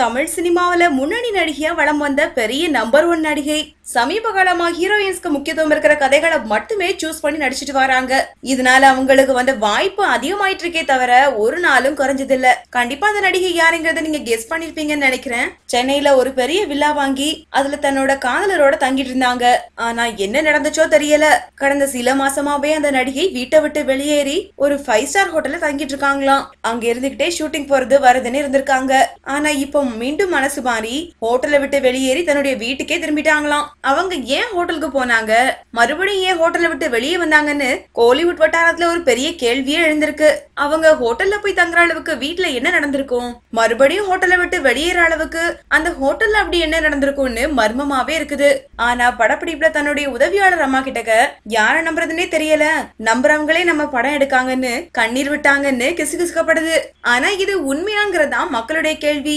தமிழ் சினிமாவில் முன்னணி நடிகையா வளம் வந்த பெரிய நம்பர் ஒன் நடிகை. சமீப காலமா ஹீரோயின்ஸ்க்கு முக்கியத்துவம் இருக்கிற கதைகளை மட்டுமே சூஸ் பண்ணி நடிச்சிட்டு வராங்க. இதனால அவங்களுக்கு வந்து வாய்ப்பு அதிகமாயிட்டு இருக்கே தவிர ஒரு நாளும் குறைஞ்சது இல்ல கண்டிப்பா அந்த நடிகை யாருங்கிறத நீங்க கெஸ் பண்ணிருப்பீங்கன்னு நினைக்கிறேன். சென்னையில ஒரு பெரிய வில்லா வாங்கி அதுல தன்னோட காதலரோட தங்கிட்டு இருந்தாங்க. ஆனா என்ன நடந்துச்சோ தெரியல. கடந்த சில மாசமாவே அந்த நடிகை வீட்டை விட்டு வெளியேறி ஒரு ஃபைவ் ஸ்டார் ஹோட்டல்ல தங்கிட்டு இருக்காங்களாம். அங்க இருந்துகிட்டே ஷூட்டிங் போறது வருதுன்னு இருந்திருக்காங்க. ஆனா இப்போ மீண்டும் மனசு மாறி ஹோட்டலை விட்டு வெளியேறி தன்னுடைய வீட்டுக்கே திரும்பிட்டாங்களாம். அவங்க ஏன் ஹோட்டலுக்கு போனாங்க? மறுபடியும் ஏன் ஹோட்டலை விட்டு வெளியே வந்தாங்கன்னு கோலிவுட் வட்டாரத்துல ஒரு பெரிய கேள்வியே எழுந்திருக்கு. அவங்க ஹோட்டல்ல போய் தங்குற அளவுக்கு வீட்டுல என்ன நடந்திருக்கும்? மறுபடியும் ஹோட்டலை விட்டு வெளியேற அளவுக்கு அந்த ஹோட்டல்ல அப்படி என்ன நடந்திருக்கும்னு மர்மமாவே இருக்குது. ஆனா படப்பிடிப்புல தன்னுடைய உதவியாளர் அம்மா கிட்டக்க யார நம்புறதுன்னே தெரியல. நம்புறவங்களே நம்ம படம் எடுக்காங்கன்னு கண்ணீர் விட்டாங்கன்னு கிசுகிசுக்கப்படுது. ஆனா இது உண்மையாங்கிறதா மக்களுடைய கேள்வி.